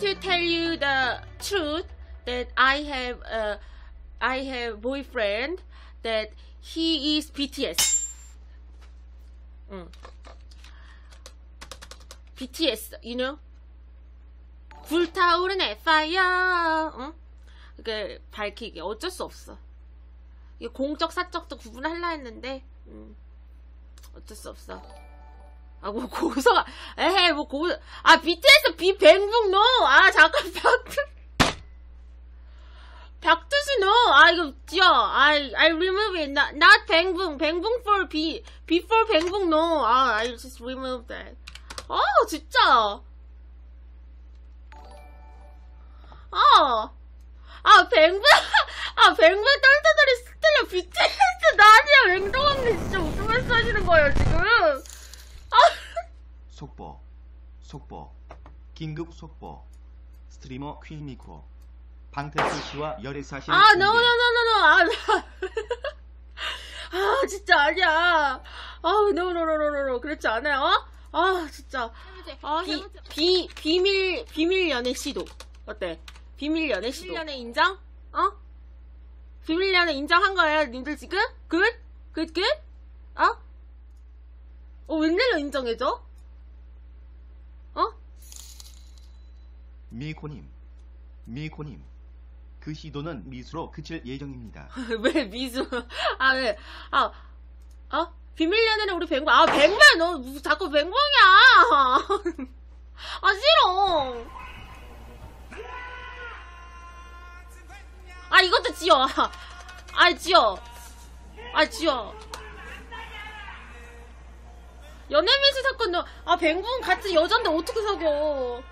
to tell you the truth that I have uh, I have boyfriend that he is BTS. 응. BTS, you know? 불타오르네, fire. 응? 그게 밝히기 어쩔 수 없어. 이게 공적 사적도 구분하려 했는데, 음, 어쩔 수 없어. 아, 뭐, 고소가, 에헤, 뭐, 고, 아, BTS 비 뱅북 노! 아, 잠깐, 박투, 박투수 노! 아, 이거, 지어. I, I remove it. Not, not 뱅붕. 뱅붕 for B, before 뱅붕 no. 아, I just remove that. 아, 진짜. 아. 아, 뱅붕, 아, 뱅붕 똘똘똘이 스텔라 BTS 나니야, 맹동언니 진짜 말씀 하시는 거예요, 지금? 아. 속보, 속보, 긴급 속보. 스트리머 퀸미코, 방태수 씨와 열애 사실 아, 공개. no, no, no, no, no. 아, 나. 아, 진짜 아니야. 아, no, no, no, no, no, no. 그렇지 않아요. 어? 아, 진짜. 아, 비, 비, 비밀, 비밀 연애 시도. 어때? 비밀 연애 시도. 비밀 연애 인정? 어? 비밀 연애 인정한 거예요, 님들 지금? 굿? 굿, 굿? 어? 어, 웬일로 인정해줘? 미코님, 미코님. 그 시도는 미수로 그칠 예정입니다. 왜 미수? 아 왜? 아 어? 비밀 연애는 우리 뱅방. 아 뱅방 너 무슨 자꾸 뱅방이야? 아 싫어. 아 이것도 지워. 아 지워. 아 지워. 연애미수 사건 너, 아 뱅붕 같은 여잔데 어떻게 사겨?